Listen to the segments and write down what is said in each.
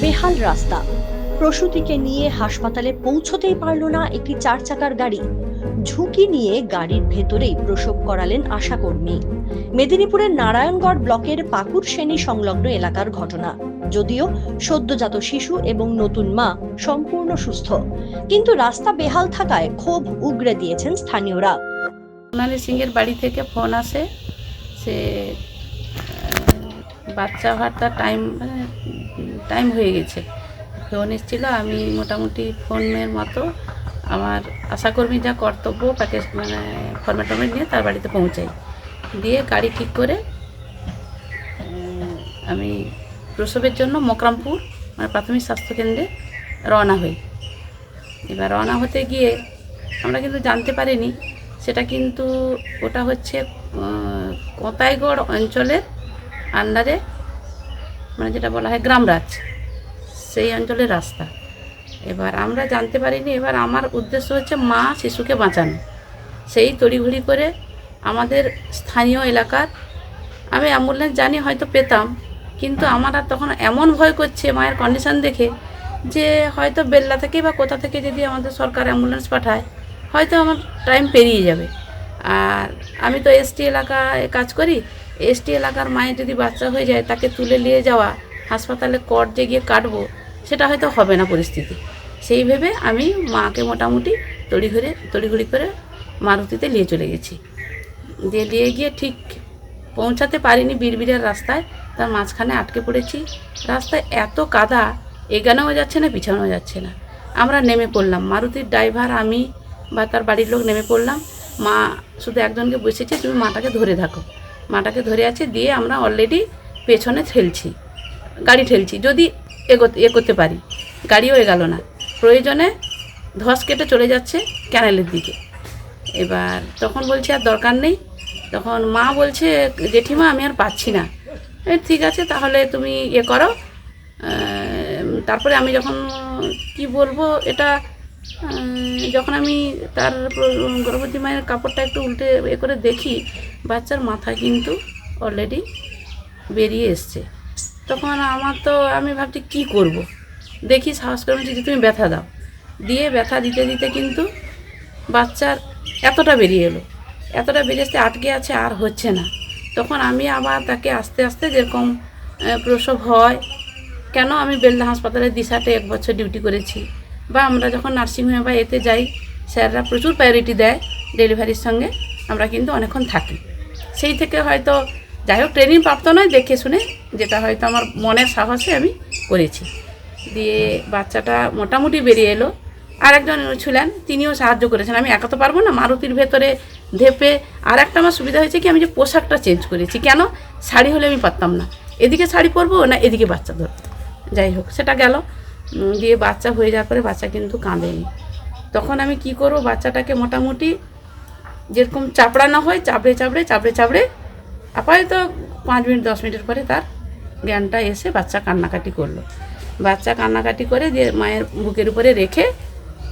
বেহাল রাস্তা। প্রসূতিকে নিয়ে হাসপাতালে পৌঁছতেই পারল না একটি চার চাকার গাড়ি। ঝুঁকি নিয়ে গাড়ির ভেতরেই প্রসব করালেন আশাকর্মী। মেদিনীপুরের নারায়ণগড় ব্লকের পাকুর শ্রেণি সংলগ্ন এলাকার ঘটনা। যদিও সদ্যজাত শিশু এবং নতুন মা সম্পূর্ণ সুস্থ। কিন্তু রাস্তা বেহাল থাকায় ক্ষোভ উগরে দিয়েছেন স্থানীয়রা। সোনালি সিংয়ের বাড়ি থেকে ফোন আসে সে বাচ্চা হওয়ার টাইম মানে টাইম হয়ে গেছে। ফোন এসেছিল, আমি মোটামুটি ফোনের মতো আমার আশাকর্মী যা কর্তব্য, তাকে মানে ফর্মেট নিয়ে তার বাড়িতে পৌঁছাই। দিয়ে গাড়ি ঠিক করে আমি প্রসবের জন্য মকরামপুর মানে প্রাথমিক স্বাস্থ্যকেন্দ্রে রওনা হই। এবার রওনা হতে গিয়ে আমরা কিন্তু জানতে পারিনি, সেটা কিন্তু ওটা হচ্ছে কোতাইগড় অঞ্চলের আন্ডারে মানে যেটা বলা হয় গ্রামরাজ সেই অঞ্চলের রাস্তা। এবার আমরা জানতে পারিনি, এবার আমার উদ্দেশ্য হচ্ছে মা শিশুকে বাঁচানো। সেই তড়িঘড়ি করে আমাদের স্থানীয় এলাকার, আমি অ্যাম্বুলেন্স জানি হয়তো পেতাম, কিন্তু আমার আর তখন এমন ভয় করছে মায়ের কন্ডিশন দেখে যে হয়তো বেল্লা থেকে বা কোথা থেকে যদি আমাদের সরকার অ্যাম্বুলেন্স পাঠায়, হয়তো আমার টাইম পেরিয়ে যাবে। আর আমি তো এসটি এলাকায় কাজ করি এসটি এলাকার মায়ের যদি বাচ্চা হয়ে যায়, তাকে তুলে নিয়ে যাওয়া, হাসপাতালে কট যে গিয়ে কাটবো, সেটা হয়তো হবে না পরিস্থিতি। সেই ভেবে আমি মাকে মোটামুটি তড়িঘড়ি তড়িঘড়ি করে মারুতিতে নিয়ে চলে গেছি। দিয়ে নিয়ে গিয়ে ঠিক পৌঁছাতে পারিনি বিড়বিড়ের রাস্তায়, তার মাঝখানে আটকে পড়েছি। রাস্তায় এত কাদা, এগানোও যাচ্ছে না পিছানো যাচ্ছে না। আমরা নেমে পড়লাম। মারুতির ড্রাইভার, আমি বা তার বাড়ির লোক নেমে পড়লাম। মা শুধু একজনকে বসেছে, তুমি মাটাকে ধরে থাকো। মাটাকে ধরে আছে, দিয়ে আমরা অলরেডি পেছনে ঠেলছি, গাড়ি ঠেলছি, যদি এগোতে করতে পারি। গাড়িও এগাল না। প্রয়োজনে ধস কেটে চলে যাচ্ছে ক্যানেলের দিকে। এবার তখন বলছি, আর দরকার নেই। তখন মা বলছে, জেঠিমা, আমি আর পাচ্ছি না। ঠিক আছে, তাহলে তুমি ইয়ে করো। তারপরে আমি যখন, কি বলব, এটা যখন আমি তার গর্ভবতী মায়ের কাপড়টা একটু উল্টে এ করে দেখি বাচ্চার মাথা কিন্তু অলরেডি বেরিয়ে এসছে। তখন আমার তো আমি ভাবছি কি করব। দেখি সাহস করে যে তুমি ব্যথা দাও। দিয়ে ব্যথা দিতে দিতে কিন্তু বাচ্চার এতটা বেরিয়ে এলো। এতটা বেরিয়ে আসতে আটকে আছে আর হচ্ছে না। তখন আমি আবার তাকে আস্তে আস্তে যেরকম প্রসব হয়, কেন আমি বেলদা হাসপাতালে দিশাটে এক বছর ডিউটি করেছি, বা আমরা যখন নার্সিংহোমে বা এতে যাই, স্যাররা প্রচুর প্রায়োরিটি দেয় ডেলিভারির সঙ্গে, আমরা কিন্তু অনেকক্ষণ থাকি। সেই থেকে হয়তো, যাই হোক ট্রেনিং প্রাপ্ত নয়, দেখে শুনে যেটা হয়তো আমার মনের সাহসে আমি করেছি। দিয়ে বাচ্চাটা মোটামুটি বেরিয়ে এলো। আরেকজন ছিলেন, তিনিও সাহায্য করেছেন। আমি একা তো পারব না, মারুতির ভেতরে ধেপে আর একটা আমার সুবিধা হয়েছে কি, আমি যে পোশাকটা চেঞ্জ করেছি। কেন? শাড়ি হলে আমি পারতাম না। এদিকে শাড়ি পরবো না এদিকে বাচ্চা ধরবো? যাই হোক, সেটা গেল। দিয়ে বাচ্চা হয়ে যাওয়ার পরে বাচ্চা কিন্তু কাঁদেনি। তখন আমি কি করব? বাচ্চাটাকে মোটামুটি যেরকম চাপড়ানো হয়, চাপড়ে চাপড়ে চাপড়ে চাপড়ে। আপাতত পাঁচ মিনিট, দশ মিনিটের পরে তার জ্ঞানটা এসে বাচ্চা কান্নাকাটি করল। বাচ্চা কান্নাকাটি করে যে মায়ের বুকের উপরে রেখে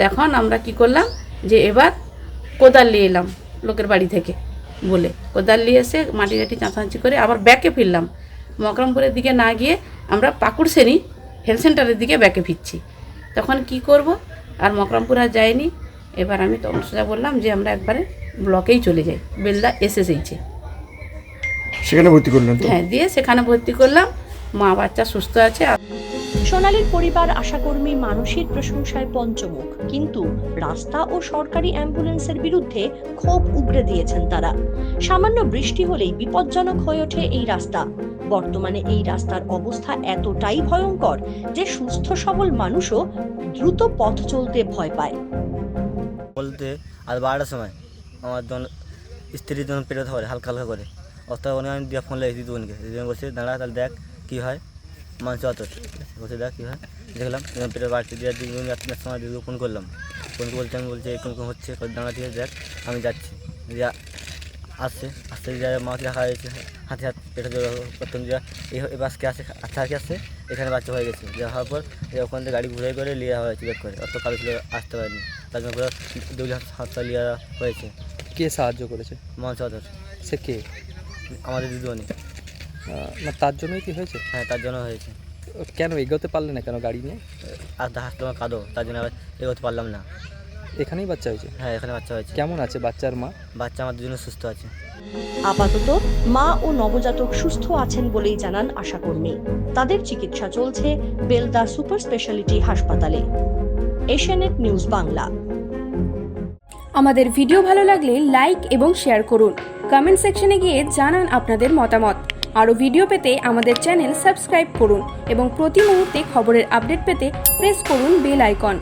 এখন আমরা কি করলাম যে এবার কোদাল নিয়ে এলাম লোকের বাড়ি থেকে বলে। কোদাল নিয়ে এসে মাটি টাটি চাঁচাঁচি করে আবার ব্যাকে ফিরলাম। মকরমপুরের দিকে না গিয়ে আমরা পাকুড় শ্রেণি হেলথ সেন্টারের দিকে ব্যাকে ফিরছি। তখন কি করব? আর মকরমপুর আর যাইনি এবার আমি তখন সোজা বললাম যে আমরা একবারে ব্লকেই চলে যাই। বেলদা এসএসএইচে সেখানে ভর্তি করলেন হ্যাঁ দিয়ে সেখানে ভর্তি করলাম। মা বাচ্চা সুস্থ আছে। সোনালীর পরিবার আশাকর্মী মানসীর প্রশংসায় পঞ্চমুখ। কিন্তু রাস্তা ও সরকারি অ্যাম্বুলেন্সের বিরুদ্ধে ক্ষোভ উগড়ে দিয়েছেন তারা। সামান্য বৃষ্টি হলেই বিপজ্জনক হয়ে ওঠে এই রাস্তা। বর্তমানে এই রাস্তার অবস্থা এতটাই ভয়ঙ্কর যে সুস্থ সবল মানুষও দ্রুত পথ চলতে ভয় পায়। বলতে আর বারোটার সময় আমার যখন স্ত্রীর যখন পেটে ধরে হালকা হালকা করে। অত অনেক আমি দিয়ে ফোন লাগিয়েছি দিদিবোনকে দিদিবোন বলছে, দাঁড়া, তাহলে দেখ কী হয়, মাংস অত বলছে, দেখ কী হয়। দেখলাম যখন পেটের বাড়তে দিয়ে দিদিবোন যাত্রার সময় দিদিকে ফোন করলাম। ফোন বলতে আমি বলছি, এরকম হচ্ছে দাঁড়া দিয়ে দেখ, আমি যাচ্ছি। আসছে আসতে যা মাছ রাখা হয়েছে হাতে হাত পেটে প্রথম যা এই বাসকে আসে আচ্ছা আগে আসছে এখানে বাচ্চা হয়ে গেছে। যা হওয়ার পর ওখান থেকে গাড়ি ঘুরে করে লিয়ে হয়েছে বের করে। অত কালো ছিল আসতে পারেনি তার জন্য পুরো দুই হাত হাতটা লিয়া হয়েছে। কে সাহায্য করেছে? মা চৌধর সে কে? আমাদের দিদিমণি না তার জন্যই কি হয়েছে? হ্যাঁ তার জন্য হয়েছে। কেন এগোতে পারলে না কেন গাড়ি নিয়ে? আর আমার কাঁদো তার জন্য আবার এগোতে পারলাম না। এখানেই বাচ্চা হয়েছে? হ্যাঁ এখানে বাচ্চা হয়েছে। কেমন আছে বাচ্চার মা? বাচ্চা আমার দুজনে সুস্থ আছে। আপাতত মা ও নবজাতক সুস্থ আছেন বলেই জানান আশাকর্মী। তাদের চিকিৎসা চলছে বেলদা সুপার স্পেশালিটি হাসপাতালে। Asianet news Bangla. আমাদের ভিডিও ভালো লাগলে লাইক এবং শেয়ার করুন। কমেন্ট সেকশনে গিয়ে জানান আপনাদের মতামত। আরও ভিডিও পেতে আমাদের চ্যানেল সাবস্ক্রাইব করুন এবং প্রতি মুহূর্তে খবরের আপডেট পেতে প্রেস করুন বেল আইকন।